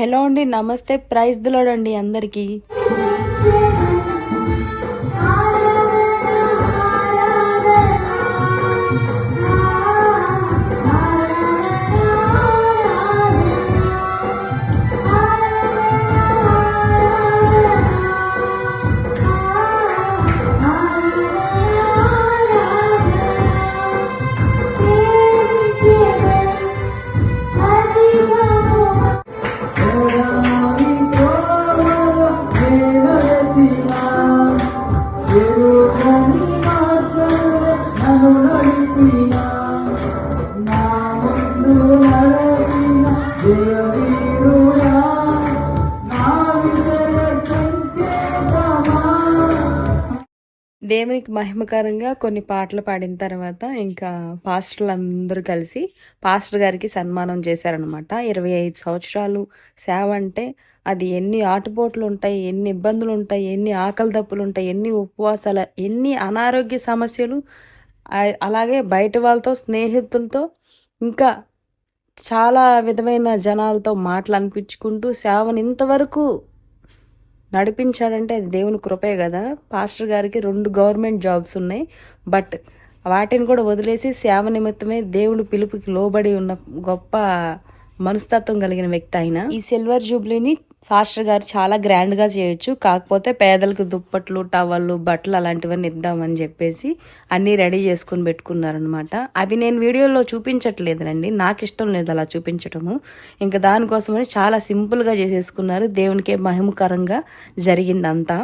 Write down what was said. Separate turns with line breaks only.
Hello అండి నమస్తే praise దిలోడండి అందరికీ. దేవునికి మహిమకరంగా కొన్ని పాటలు పాడిన తర్వాత ఇంకా పాస్టర్లు అందరూ కలిసి పాస్టర్ గారికి సన్మానం చేశారనమాట ఇరవై ఐదు సంవత్సరాలు సేవ అంటే అది ఎన్ని ఆటుపోట్లు ఉంటాయి ఎన్ని ఇబ్బందులు ఉంటాయి ఎన్ని ఆకలి దప్పులు ఉంటాయి ఎన్ని ఉపవాసాలు ఎన్ని అనారోగ్య సమస్యలు అలాగే బయట వాళ్ళతో స్నేహితులతో ఇంకా చాలా విధమైన జనాలతో మాటలు అనిపించుకుంటూ సేవను ఇంతవరకు నడిపించాడంటే అది దేవుని కృపే కదా. పాస్టర్ గారికి రెండు గవర్నమెంట్ జాబ్స్ ఉన్నాయి. బట్ వాటిని కూడా వదిలేసి సేవ నిమిత్తమే దేవుని పిలుపుకి లోబడి ఉన్న గొప్ప మనస్తత్వం కలిగిన వ్యక్తి ఆయన. ఈ సిల్వర్ జూబ్లీని ఫాస్టర్ గారు చాలా గ్రాండ్గా చేయొచ్చు. కాకపోతే పేదలకు దుప్పట్లు టవళ్ళు బట్టలు అలాంటివన్నీ ఇద్దామని చెప్పేసి అన్నీ రెడీ చేసుకుని పెట్టుకున్నారనమాట అవి నేను వీడియోలో చూపించట్లేదండి నాకు ఇష్టం లేదు అలా చూపించటము. ఇంకా దానికోసమని చాలా సింపుల్గా చేసేసుకున్నారు. దేవునికే మహిమకరంగా జరిగిందంతా.